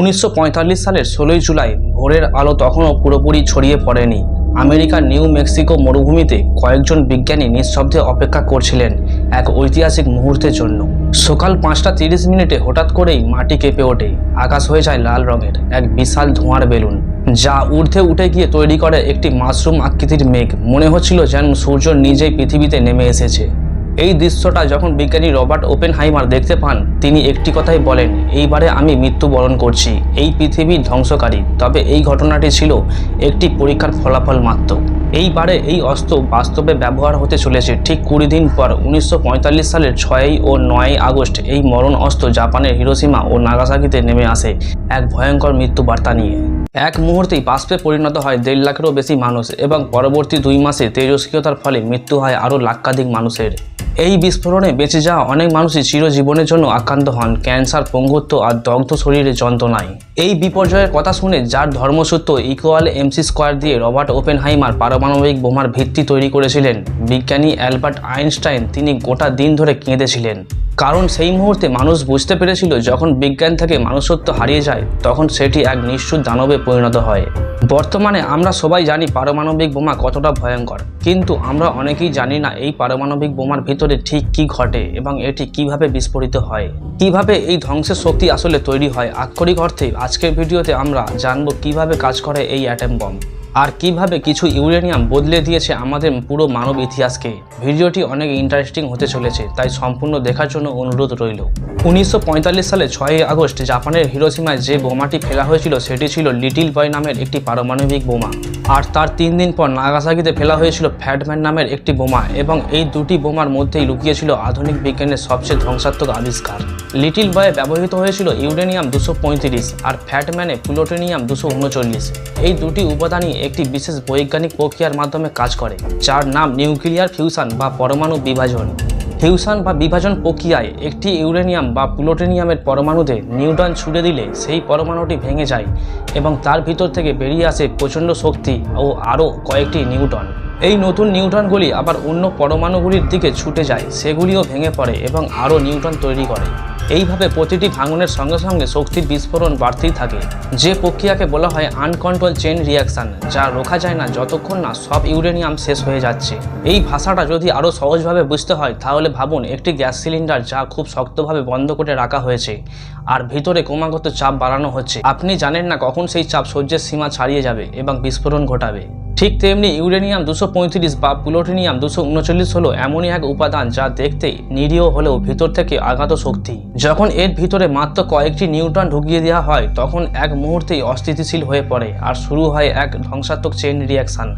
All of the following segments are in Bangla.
উনিশশো পঁয়তাল্লিশ সালের ষোলোই জুলাই ভোরের আলো তখনও পুরোপুরি ছড়িয়ে পড়েনি। আমেরিকার নিউ মেক্সিকো মরুভূমিতে কয়েকজন বিজ্ঞানী নিঃশব্দে অপেক্ষা করছিলেন এক ঐতিহাসিক মুহূর্তের জন্য। সকাল পাঁচটা তিরিশ মিনিটে হঠাৎ করেই মাটি কেঁপে ওঠে। আকাশ হয়ে যায় লাল রঙের এক বিশাল ধোঁয়ার বেলুন, যা ঊর্ধ্বে উঠে গিয়ে তৈরি করে একটি মাশরুম আকৃতির মেঘ। মনে হচ্ছিল যেন সূর্য নিজেই পৃথিবীতে নেমে এসেছে। এই দৃশ্যটা যখন বিজ্ঞানী রবার্ট ওপেন হাইমার দেখতে পান, তিনি একটি কথাই বলেন, এইবারে আমি মৃত্যুবরণ করছি। এই পৃথিবী ধ্বংসকারী। তবে এই ঘটনাটি ছিল একটি পরীক্ষার ফলাফল মাত্র। এইবারে এই অস্ত্র বাস্তবে ব্যবহার হতে চলেছে। ঠিক কুড়ি দিন পর, উনিশশো পঁয়তাল্লিশ সালের ছয়ই ও নয়ই আগস্ট, এই মরণ অস্ত্র জাপানের হিরোসীমা ও নাগাসাকিতে নেমে আসে এক ভয়ঙ্কর মৃত্যু বার্তা নিয়ে। এক মুহূর্তেই বাষ্পে পরিণত হয় দেড় লাখেরও বেশি মানুষ এবং পরবর্তী দুই মাসে তেজস্ক্রিয়তার ফলে মৃত্যু হয় আরও লাক্ষাধিক মানুষের। এই বিস্ফোরণে বেঁচে যাওয়া অনেক মানুষই চিরজীবনের জন্য আক্রান্ত হন। ক্যান্সার, পঙ্গুত্ব আর দগ্ধ শরীরে যন্ত্রণায়। এই বিপর্যয়ের কথা শুনে যার ধর্মসূত্র ইকুয়াল এমসি স্কোয়ার দিয়ে রবার্ট ওপেনহাইমার পারমাণবিক বোমার ভিত্তি তৈরি করেছিলেন, বিজ্ঞানী অ্যালবার্ট আইনস্টাইন তিনি গোটা দিন ধরে কেঁদেছিলেন। কারণ সেই মুহূর্তে মানুষ বুঝতে পেরেছিল, যখন বিজ্ঞান থেকে মানুষত্ব হারিয়ে যায়, তখন সেটি এক নিশ্চুত দানবে পরিণত হয়। বর্তমানে আমরা সবাই জানি পারমাণবিক বোমা কতটা ভয়ঙ্কর। কিন্তু আমরা অনেকেই জানি না এই পারমাণবিক বোমার ভিতরে ঠিক কি ঘটে এবং এটি কীভাবে বিস্ফোরিত হয়। কীভাবে এই ধ্বংসের শক্তি আসলে তৈরি হয়? আক্ষরিক অর্থে, আজকের ভিডিওতে আমরা জানব কীভাবে কাজ করে এই অ্যাটম বম আর কীভাবে কিছু ইউরেনিয়াম বদলে দিয়েছে আমাদের পুরো মানব ইতিহাসকে। ভিডিওটি অনেক ইন্টারেস্টিং হতে চলেছে, তাই সম্পূর্ণ দেখার জন্য অনুরোধ রইল। উনিশশো পঁয়তাল্লিশ সালে ছয়ই আগস্ট জাপানের হিরোসীমায় যে বোমাটি ফেলা হয়েছিল, সেটি ছিল লিটিল বয় নামের একটি পারমাণবিক বোমা। আর তার তিন দিন পর নাগাসাকিতে ফেলা হয়েছিল ফ্যাটম্যান নামের একটি বোমা এবং এই দুটি বোমার মধ্যেই লুকিয়েছিল আধুনিক বিজ্ঞানের সবচেয়ে ধ্বংসাত্মক আবিষ্কার। লিটিল বয়ে ব্যবহৃত হয়েছিল ইউরেনিয়াম দুশো পঁয়ত্রিশ আর ফ্যাটম্যানে প্লুটোনিয়াম দুশো উনচল্লিশ। এই দুটি উপাদানই একটি বিশেষ বৈজ্ঞানিক প্রক্রিয়ার মাধ্যমে কাজ করে, যার নাম নিউক্লিয়ার ফিউশন বা পরমাণু বিভাজন। ফিউশন বা বিভাজন প্রক্রিয়ায় একটি ইউরেনিয়াম বা প্লুটোনিয়ামের পরমাণুতে নিউট্রন ছুড়ে দিলে সেই পরমাণুটি ভেঙে যায় এবং তার ভিতর থেকে বেরিয়ে আসে প্রচণ্ড শক্তি ও আরও কয়েকটি নিউটন। এই নতুন নিউটনগুলি আবার অন্য পরমাণুগুলির দিকে ছুটে যায়, সেগুলিও ভেঙে পড়ে এবং আরও নিউটন তৈরি করে। এইভাবে প্রতিটি ভাঙনের সঙ্গে সঙ্গে শক্তির বিস্ফোরণ বাড়তেই থাকে, যে প্রক্রিয়াকে বলা হয় আনকন্ট্রোল চেন রিয়াকশন যা রোখা যায় না যতক্ষণ না সব ইউরেনিয়াম শেষ হয়ে যাচ্ছে। এই ভাষাটা যদি আরও সহজভাবে বুঝতে হয়, তাহলে ভাবুন একটি গ্যাস সিলিন্ডার যা খুব শক্তভাবে বন্ধ করে রাখা হয়েছে, আর ভিতরে ক্রমাগত চাপ বাড়ানো হচ্ছে। আপনি জানেন না কখন সেই চাপ সহ্যের সীমা ছাড়িয়ে যাবে এবং বিস্ফোরণ ঘটাবে। ঠিক তেমনি ইউরেনিয়াম দুশো পঁয়ত্রিশ বা প্লুটোনিয়াম দুশো উনচল্লিশ হলো এমনই এক উপাদান যা দেখতে নিরীহ হলেও ভিতর থেকে আঘাত শক্তি। যখন এর ভিতরে মাত্র কয়েকটি নিউটন ঢুকিয়ে দেওয়া হয়, তখন এক মুহূর্তেই অস্থিতিশীল হয়ে পড়ে আর শুরু হয় এক ধ্বংসাত্মক চেইন রিয়াকশন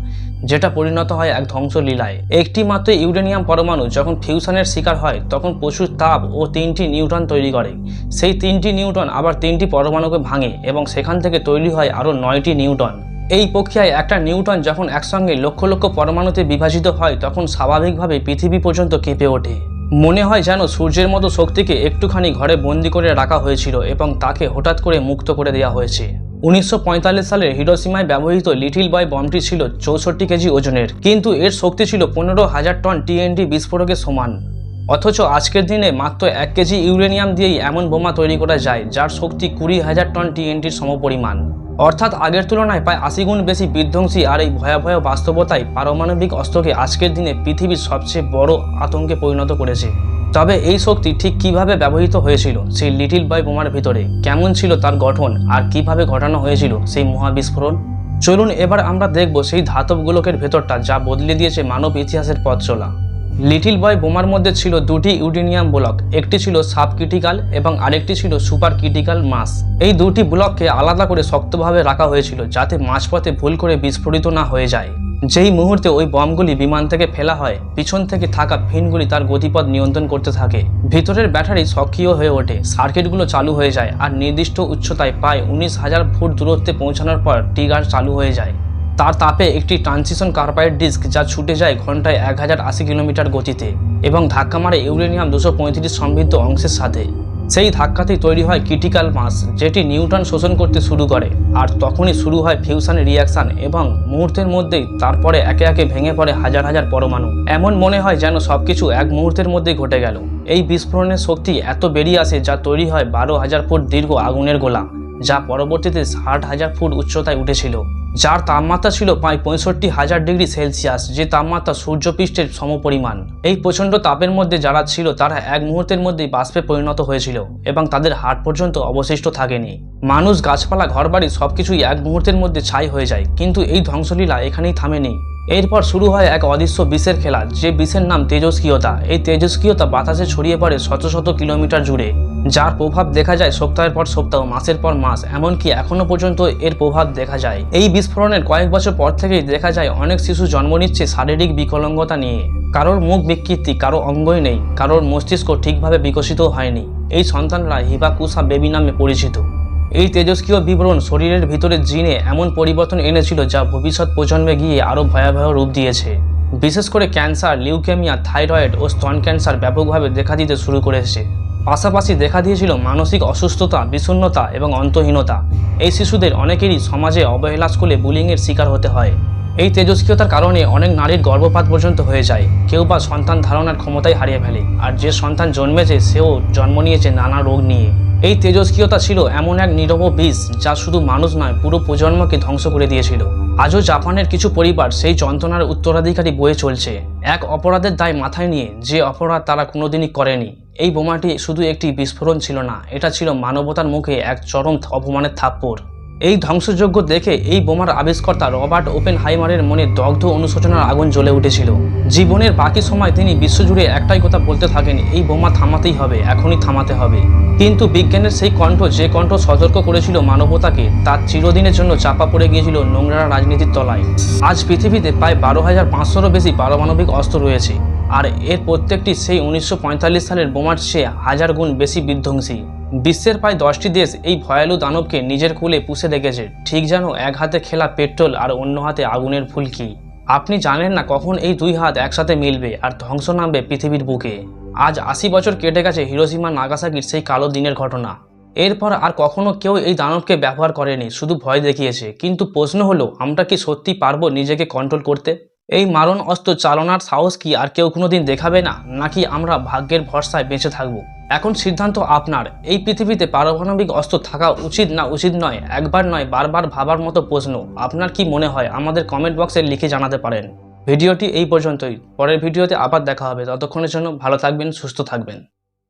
যেটা পরিণত হয় এক ধ্বংসলীলায় একটি মাত্র ইউরেনিয়াম পরমাণু যখন ফিউশনের শিকার হয়, তখন প্রচুর তাপ ও তিনটি নিউটন তৈরি করে। সেই তিনটি নিউটন আবার তিনটি পরমাণুকে ভাঙে এবং সেখান থেকে তৈরি হয় আরও নয়টি নিউটন এই প্রক্রিয়ায় একটা নিউটন যখন একসঙ্গে লক্ষ লক্ষ পরমাণুতে বিভাজিত হয়, তখন স্বাভাবিকভাবে পৃথিবী পর্যন্ত কেঁপে ওঠে। মনে হয় যেন সূর্যের মতো শক্তিকে একটুখানি ঘরে বন্দি করে রাখা হয়েছিল এবং তাকে হঠাৎ করে মুক্ত করে দেওয়া হয়েছে। উনিশশো পঁয়তাল্লিশ সালের হিরোসীমায় ব্যবহৃত লিটিল বয় বমটি ছিল চৌষট্টি কেজি ওজনের, কিন্তু এর শক্তি ছিল পনেরো হাজার টন টিএনডি বিস্ফোরকের সমান। অথচ আজকের দিনে মাত্র এক কেজি ইউরেনিয়াম দিয়েই এমন বোমা তৈরি করা যায়, যার শক্তি কুড়ি হাজার টন টিএনটির সমপরিমাণ। অর্থাৎ আগের তুলনায় প্রায় আশি গুণ বেশি বিধ্বংসী আর এই ভয়াবহ বাস্তবতায় পারমাণবিক অস্ত্রকে আজকের দিনে পৃথিবীর সবচেয়ে বড় আতঙ্কে পরিণত করেছে। তবে এই শক্তি ঠিক কীভাবে ব্যবহৃত হয়েছিল সেই লিটিল বয় বোমার ভিতরে, কেমন ছিল তার গঠন আর কীভাবে ঘটানো হয়েছিল সেই মহাবিস্ফোরণ? চলুন এবার আমরা দেখব সেই ধাতব গোলকের ভেতরটা যা বদলে দিয়েছে মানব ইতিহাসের পথ চলা। লিটিল বয় বোমার মধ্যে ছিল দুটি ইউরেনিয়াম ব্লক, একটি ছিল সাব ক্রিটিক্যাল এবং আরেকটি ছিল সুপার ক্রিটিক্যাল মাস। এই দুটি ব্লককে আলাদা করে শক্তভাবে রাখা হয়েছিল যাতে মাঝপথে ভুল করে বিস্ফোরিত না হয়ে যায়। যেই মুহূর্তে ওই বমগুলি বিমান থেকে ফেলা হয়, পিছন থেকে থাকা ফিনগুলি তার গতিপথ নিয়ন্ত্রণ করতে থাকে। ভিতরের ব্যাটারি সক্রিয় হয়ে ওঠে, সার্কিটগুলো চালু হয়ে যায় আর নির্দিষ্ট উচ্চতায় প্রায় উনিশ হাজার ফুট দূরত্বে পৌঁছানোর পর টিগার চালু হয়ে যায়। তার তাপে একটি ট্রানজিশন কার্বাইড ডিস্ক যা ছুটে যায় ঘন্টায় এক হাজার আশি কিলোমিটার গতিতে এবং ধাক্কা মারে ইউরেনিয়াম দুশো পঁয়ত্রিশ সমৃদ্ধ অংশের সাথে। সেই ধাক্কাতেই তৈরি হয় ক্রিটিক্যাল মাস, যেটি নিউটন শোষণ করতে শুরু করে। আর তখনই শুরু হয় ফিউশন রিয়াকশন এবং মুহূর্তের মধ্যেই তারপরে একে একে ভেঙে পড়ে হাজার হাজার পরমাণু। এমন মনে হয় যেন সব কিছু এক মুহূর্তের মধ্যেই ঘটে গেল। এই বিস্ফোরণের শক্তি এত বেরিয়ে আসে যা তৈরি হয় বারো হাজার ফুট দীর্ঘ আগুনের গোলা, যা পরবর্তীতে ষাট হাজার ফুট উচ্চতায় উঠেছিল। যার তাপমাত্রা ছিল প্রায় পঁয়ষট্টি হাজার ডিগ্রি সেলসিয়াস, যে তাপমাত্রা সূর্যপৃষ্ঠের সমপরিমাণ। এই প্রচণ্ড তাপের মধ্যে যারা ছিল, তারা এক মুহূর্তের মধ্যেই বাষ্পে পরিণত হয়েছিল এবং তাদের হাট পর্যন্ত অবশিষ্ট থাকেনি। মানুষ, গাছপালা, ঘরবাড়ি সবকিছুই এক মুহূর্তের মধ্যে ছাই হয়ে যায়, কিন্তু এই ধ্বংসলীলা এখানেই থামেনি। এরপর শুরু হয় এক অদৃশ্য বিষের খেলা, যে বিষের নাম তেজস্ক্রিয়তা। এই তেজস্ক্রিয়তা বাতাসে ছড়িয়ে পড়ে শত শত কিলোমিটার জুড়ে, যার প্রভাব দেখা যায় সপ্তাহের পর সপ্তাহ, মাসের পর মাস, এমনকি এখনও পর্যন্ত এর প্রভাব দেখা যায়। এই বিস্ফোরণের কয়েক বছর পর থেকেই দেখা যায় অনেক শিশু জন্ম নিচ্ছে শারীরিক বিকলাঙ্গতা নিয়ে। কারোর মুখ বিকৃতি, কারও অঙ্গই নেই, কারোর মস্তিষ্ক ঠিকভাবে বিকশিত হয়নি। এই সন্তানরা হিবাকুসা বেবি নামে পরিচিত। এই তেজস্ক্রিয় বিবরণ শরীরের ভিতরে জিনে এমন পরিবর্তন এনেছিল যা ভবিষ্যৎ প্রজন্মে গিয়ে আরও ভয়াবহ রূপ দিয়েছে। বিশেষ করে ক্যান্সার, লিউকেমিয়া, থাইরয়েড ও স্তন ক্যান্সার ব্যাপকভাবে দেখা দিতে শুরু করেছে পাশাপাশি দেখা দিয়েছিল মানসিক অসুস্থতা, বিষণ্ণতা এবং অন্তহীনতা। এই শিশুদের অনেকেরই সমাজে অবহেলা স্কুলে বুলিংয়ের শিকার হতে হয়। এই তেজস্ক্রিয়তার কারণে অনেক নারীর গর্ভপাত পর্যন্ত হয়ে যায়। কেউ বা সন্তান ধারণার ক্ষমতাই হারিয়ে ফেলে, আর যে সন্তান জন্মেছে, সেও জন্ম নিয়েছে নানা রোগ নিয়ে। এই তেজস্ক্রিয়তা ছিল এমন এক নীরব বীজ যা শুধু মানুষ নয়, পুরো প্রজন্মকে ধ্বংস করে দিয়েছিল। আজও জাপানের কিছু পরিবার সেই যন্ত্রণার উত্তরাধিকারী বয়ে চলছে। এক অপরাধের দায় মাথায় নিয়ে যে অপরাধ তারা কোনোদিনই করেনি। এই বোমাটি শুধু একটি বিস্ফোরণ ছিল না, এটা ছিল মানবতার মুখে এক চরম অপমানের থাপ্পড়। এই ধ্বংসযজ্ঞ দেখে এই বোমার আবিষ্কর্তা রবার্ট ওপেন হাইমারের মনে দগ্ধ অনুশোচনার আগুন জ্বলে উঠেছিল। জীবনের বাকি সময় তিনি বিশ্বজুড়ে একটাই কথা বলতে থাকেন, এই বোমা থামাতেই হবে, এখনই থামাতে হবে। কিন্তু বিজ্ঞানের সেই কণ্ঠ, যে কণ্ঠ সতর্ক করেছিল মানবতাকে তার চিরদিনের জন্য চাপা পড়ে গিয়েছিল নোংরা রাজনীতির তলায়। আজ পৃথিবীতে প্রায় বারো হাজার পাঁচশোরও বেশি পারমাণবিক অস্ত্র রয়েছে, আর এর প্রত্যেকটি সেই উনিশশো পঁয়তাল্লিশ সালের বোমার চেয়ে হাজার গুণ বেশি বিধ্বংসী। বিশ্বের প্রায় দশটি দেশ এই ভয়ালু দানবকে নিজের কুলে পুষে রেখেছে ঠিক যেন এক হাতে খেলা পেট্রোল আর অন্য হাতে আগুনের ফুলকি। আপনি জানেন না কখন এই দুই হাত একসাথে মিলবে আর ধ্বংস নামবে পৃথিবীর বুকে। আজ আশি বছর কেটে গেছে হিরোসীমা নাগাসাকির সেই কালো দিনের ঘটনা। এরপর আর কখনো কেউ এই দানবকে ব্যবহার করেনি, শুধু ভয় দেখিয়েছে। কিন্তু প্রশ্ন হলো, আমরা কি সত্যি পারব নিজেকে কন্ট্রোল করতে? এই মারণ অস্ত্র চালনার সাহস কি আর কেউ কোনোদিন দেখাবে না? নাকি আমরা ভাগ্যের ভরসায় বেঁচে থাকব? এখন সিদ্ধান্ত আপনার। এই পৃথিবীতে পারমাণবিক অস্ত্র থাকা উচিত না উচিত নয়, একবার নয়, বারবার ভাবার মতো প্রশ্ন। আপনার কি মনে হয়? আমাদের কমেন্ট বক্সে লিখে জানাতে পারেন। ভিডিওটি এই পর্যন্তই। পরের ভিডিওতে আবার দেখা হবে। ততক্ষণের জন্য ভালো থাকবেন, সুস্থ থাকবেন।